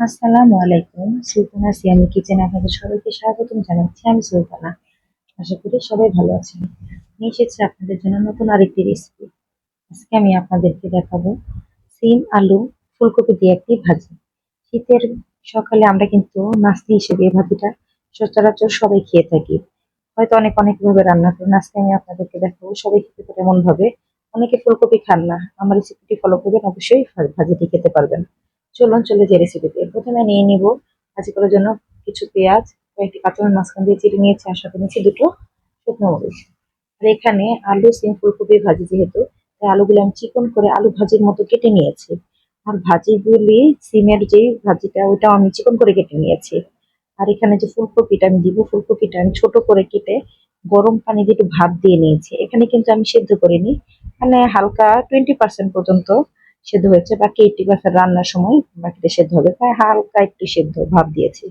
আসসালামু আলাইকুম। সুলতানা সিয়ামি কিচেনে আপনাদের সবাইকে স্বাগতম জানাচ্ছি। আমি সুলতানা। আশা করি সবাই ভালো আছেন। নিয়ে এসেছি আপনাদের জন্য নতুন আরেকটি রেসিপি আজকে আমি আপনাদেরকে দেখাবো সিম, আলু, ফুলকপি দিয়ে একটি ভাজি। শীতের সকালে আমরা কিন্তু নাস্তি হিসেবে এই ভাজিটা সচরাচর সবাই খেয়ে থাকি। হয়তো অনেক অনেক ভাবে রান্না করেন আজকে আমি আপনাদেরকে দেখাবো সবাই খেতে পারে এমন ভাবে অনেকে ফুলকপি খান না। আমার রেসিপিটি ফলো করবেন, অবশ্যই ভাজিটি খেতে পারবেন। চলুন চলে যে রেসিপিতে প্রথমে নিয়ে নিব ভাজি করার জন্য কিছু পেঁয়াজ, কয়েকটি কাঁচামরিচ, মাঝখান দিয়ে চিড়ে নিয়েছি, আর সাথে নিয়েছি দুটো শুকনো মরিচ। আর এখানে আলু, সিম, ফুলকপি, ভাজি যেহেতু, তাই আলুগুলো আমি চিকন করে আলু ভাজির মতো কেটে নিয়েছি। আর ভাজিগুলি সিমের যে ভাজিটা, ওইটাও আমি চিকন করে কেটে নিয়েছি। আর এখানে যে ফুলকপিটা আমি দিব, ফুলকপিটা আমি ছোট করে কেটে গরম পানি দিয়ে একটু ভাপ দিয়ে নিয়েছি। এখানে কিন্তু আমি সেদ্ধ করিনি। মানে হালকা টোয়েন্টি পার্সেন্ট পর্যন্ত সেদ্ধ হয়েছে বাকি এইটি পার্সেন্ট রান্নার সময় বাকিটা সেদ্ধ হবে। প্রায় হালকা একটু সেদ্ধ ভাব দিয়েছি।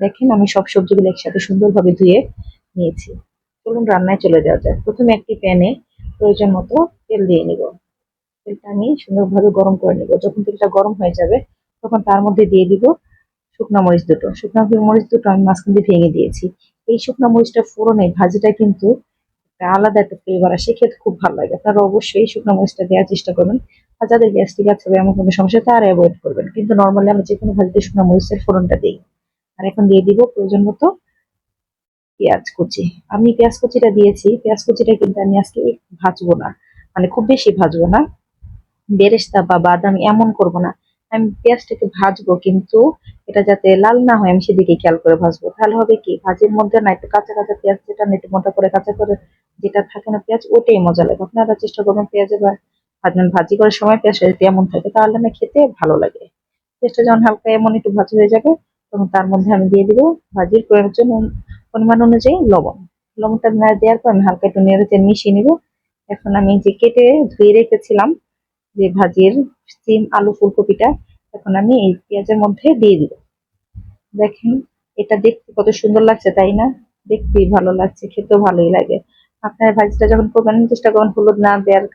দেখেন, আমি সব সবজিগুলো একসাথে সুন্দরভাবে ধুয়ে নিয়েছি। চলুন রান্নায় চলে যাওয়া যাক। প্রথমে একটি প্যানে প্রয়োজন মতো তেল দিয়ে নিব। তেলটা আমি সুন্দরভাবে গরম করে নিব। যখন তেলটা গরম হয়ে যাবে, তখন তার মধ্যে দিয়ে দিব শুকনো মরিচ দুটো। শুকনো মরিচ দুটো আমি মাঝখান দিয়ে ভেঙে দিয়েছি। এই শুকনো মরিচটা ফোড়নে ভাজিটা কিন্তু একটা আলাদা একটা ফ্লেভার আসে, খেতে খুব ভালো লাগে। আপনারা অবশ্যই শুকনো মরিচটা দেওয়ার চেষ্টা করবেন। আর যাদের গ্যাস্ট্রিক আছে বা এমন কোনো সমস্যা তারা অ্যাভয়েড করবেন। কিন্তু নর্মালি আমরা যে কোনো ভাজিতে শুকনো মরিচের ফোড়নটা দিই। আর এখন দিয়ে দিব প্রয়োজন মতো পেঁয়াজ কুচি। আমি পেঁয়াজ কুচিটা দিয়েছি, পেঁয়াজ কুচিটা কিন্তু আমি আজকে ভাজবো না। মানে খুব বেশি ভাজবো না। বেরেস্তা বা বাদাম এমন করব না। আমি পেঁয়াজটাকে ভাজবো কিন্তু এটা যাতে লাল না হয়, আমি সেদিকে খেয়াল করে ভাজবো। তাহলে হবে কি, ভাজির মধ্যে না একটু কাঁচা কাঁচা পেঁয়াজ যেটা একটু মোটা করে কাঁচা করে যেটা থাকে না পেঁয়াজ, ওটাই মজা লাগে। আপনারা চেষ্টা করবেন পেঁয়াজে বা ভাজবেন, ভাজি করার সময় পেঁয়াজটা যদি এমন থাকে তাহলে না খেতে ভালো লাগে। পেঁয়াজটা যখন হালকা এমন একটু ভাজি হয়ে যাবে, তখন তার মধ্যে আমি দিয়ে দিব ভাজির প্রয়োজন পরিমাণ অনুযায়ী লবণ। লবণটা না দেওয়ার পর আমি হালকা একটু নেড়ে মিশিয়ে নিব। এখন আমি যে কেটে ধুয়ে রেখেছিলাম যে ভাজির সিম আলু ফুলকপিটা, এখন আমি এই পেঁয়াজের মধ্যে দিয়ে দিব। দেখেন, এটা দেখতে কত সুন্দর লাগছে, তাই না? দেখতেই ভালো লাগছে, খেতেও ভালোই লাগে। আপনার ভাজিটা যখন করবেন, চেষ্টা করবেন হলুদ না দেওয়ার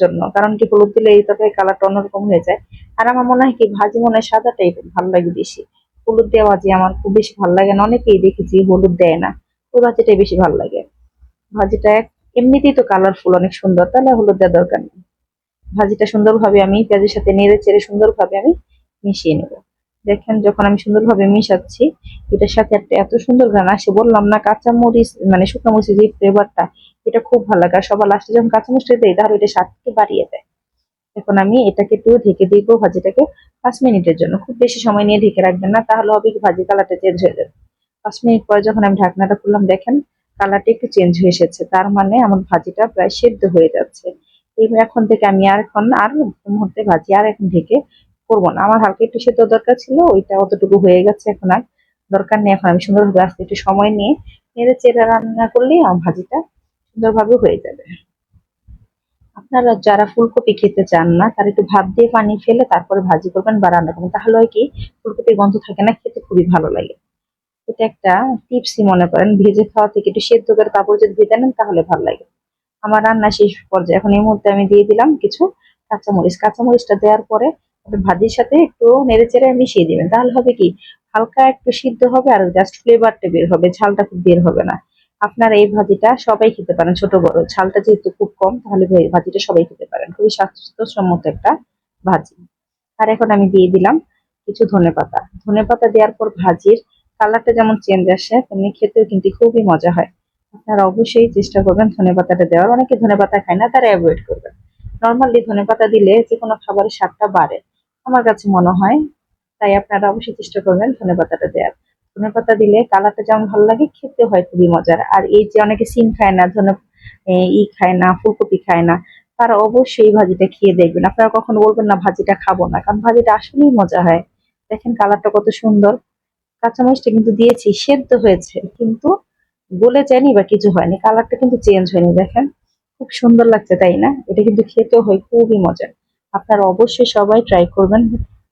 জন্য। কারণ কি হলুদ দিলে এই তরকারি কালারটা অন্যরকম হয়ে যায়। আর আমার মনে হয় কি, ভাজি মনে হয় সাদাটাই ভালো লাগে বেশি। হলুদ দেওয়া ভাজি আমার খুব বেশি ভালো লাগে না। অনেকেই দেখেছি হলুদ দেয় না। ওই ভাজিটাই বেশি ভালো লাগে। ভাজিটা এমনিতেই তো কালারফুল অনেক সুন্দর। তাহলে হলুদ দেওয়ার দরকার নেই। ভাজিটা সুন্দরভাবে আমি পেঁয়াজের সাথে নেড়ে চেড়ে সুন্দরভাবে আমি মিশিয়ে নেব। দেখেন যখন আমি সুন্দরভাবে মিশাচ্ছি, এটার সাথে একটা এত সুন্দর গান আসে। বললাম না কাঁচা মরিচ মানে শুকনো মরিচের যে ফ্লেভারটা এটা খুব ভালো লাগে। আর সবার লাস্টে যখন কাঁচা মরিচটা দেয়, তাহলে এটা স্বাদকে বাড়িয়ে দেয়। এখন আমি এটাকে একটু ঢেকে দিব ভাজিটাকে পাঁচ মিনিটের জন্য। খুব বেশি সময় নিয়ে ঢেকে রাখবেন না, তাহলে হবে কি ভাজি কালারটা চেঞ্জ হয়ে যাবে। পাঁচ মিনিট পরে যখন আমি ঢাকনাটা খুললাম, দেখেন কালারটা একটু চেঞ্জ হয়ে এসেছে। তার মানে আমার ভাজিটা প্রায় সেদ্ধ হয়ে যাচ্ছে। এখন থেকে আমি আর এখন আর মুহূর্তে ভাজি আর এখন ঢেকে করব না। আমার হালকা একটু সেদ্ধ দরকার ছিল, ওইটা অতটুকু হয়ে গেছে এখন আর। দরকার নেই এখন আমি সুন্দরভাবে আস্তে একটু সময় নিয়ে নেড়ে চেড়ে রান্না করলেই আমার ভাজিটা সুন্দরভাবে হয়ে যাবে। আপনারা যারা ফুলকপি খেতে চান না, তারা একটু ভাপ দিয়ে পানি ফেলে তারপরে ভাজি করবেন বা রান্না করবেন। তাহলে কি ফুলকপির গন্ধ থাকে না, খেতে খুবই ভালো লাগে। এটা একটা টিপসই মনে করেন, ভেজে খাওয়া থেকে একটু সেদ্ধ করে কাপড় যদি ভেজে নেন তাহলে ভালো লাগে। আমার রান্না শেষ পর্যায়ে, এখন এই মুহূর্তে আমি দিয়ে দিলাম কিছু কাঁচামরিচ। কাঁচামরিচটা দেওয়ার পরে ভাজির সাথে একটু নেড়ে চেড়ে মিশিয়ে দিবেন। তাহলে হবে কি, হালকা একটু সিদ্ধ হবে আর জাস্ট ফ্লেভারটা বের হবে, ঝালটা খুব বের হবে না। আপনারা এই ভাজিটা সবাই খেতে পারেন, ছোট বড়। ঝালটা যেহেতু খুব কম, তাহলে ভাজিটা সবাই খেতে পারেন। খুবই স্বাস্থ্যসম্মত একটা ভাজি। আর এখন আমি দিয়ে দিলাম কিছু ধনেপাতা ধনেপাতা দেওয়ার পর ভাজির কালারটা যেমন চেঞ্জ আসে, তেমনি খেতেও কিন্তু খুবই মজা হয়। আপনারা অবশ্যই চেষ্টা করবেন ধনেপাতাটা দেওয়ার। অনেকে ধনেপাতা খায় না, তারা অ্যাভয়েড করবেন। নর্মালি ধনেপাতা দিলে যে কোনো খাবারের স্বাদটা বাড়ে। আমার কাছে মনে হয়, তাই আপনারা অবশ্যই চেষ্টা করবেন ধনেপাতাটা দেওয়ার। ধনেপাতা দিলে কালারটা যেমন ভালো লাগে, খেতে হয় খুবই মজার। আর এই যে অনেকে সিম খায় না, ধনে ই খায় না, ফুলকপি খায় না, তারা অবশ্যই ভাজিটা খেয়ে দেখবেন। আপনারা কখনো বলবেন না, ভাজিটা খাব না কারণ ভাজিটা আসলেই মজা হয়। দেখেন কালারটা কত সুন্দর। কাঁচামরিচটা কিন্তু দিয়েছি, সেদ্ধ হয়েছে, কিন্তু গলে যায়নি বা কিছু হয়নি। কালারটা কিন্তু চেঞ্জ হয়নি, দেখেন। খুব সুন্দর লাগছে, তাই না? এটা কিন্তু খেতেও হয়, খুবই মজার। আপনারা অবশ্যই সবাই ট্রাই করবেন।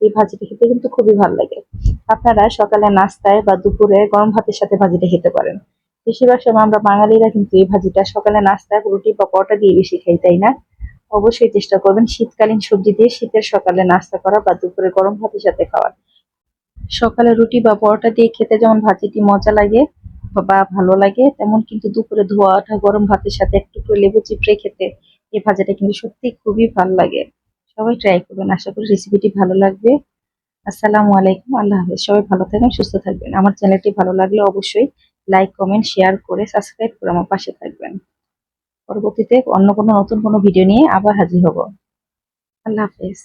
এই ভাজিটা খেতে কিন্তু খুবই ভালো লাগে। আপনারা সকালে নাস্তায় বা দুপুরে গরম ভাতের সাথে ভাজিটা খেতে পারেন। বেশিরভাগ সময় আমরা বাঙালিরা কিন্তু এই ভাজিটা সকালে নাস্তায় রুটি বা পরোটা দিয়ে বেশি খাই, তাই না? অবশ্যই চেষ্টা করবেন শীতকালীন সবজি দিয়ে শীতের সকালে নাস্তা করা বা দুপুরে গরম ভাতের সাথে খাওয়ার সকালে রুটি বা পরোটা দিয়ে খেতে যেমন ভাজিটি মজা লাগে বা ভালো লাগে, তেমন কিন্তু দুপুরে ধোয়া ওঠা গরম ভাতের সাথে একটু করে লেবু চিপড়ে খেতে এই ভাজাটা কিন্তু সত্যি খুবই ভালো লাগে। সবাই ট্রাই করবেন। আশা করি রেসিপিটি ভালো লাগবে। আসসালামু আলাইকুম। আল্লাহ হাফেজ। সবাই ভালো থাকবেন, সুস্থ থাকবেন। আমার চ্যানেলটি ভালো লাগলে অবশ্যই লাইক কমেন্ট শেয়ার করে সাবস্ক্রাইব করে আমার পাশে থাকবেন। পরবর্তীতে অন্য কোনো নতুন কোনো ভিডিও নিয়ে আবার হাজির হব। আল্লাহ হাফেজ।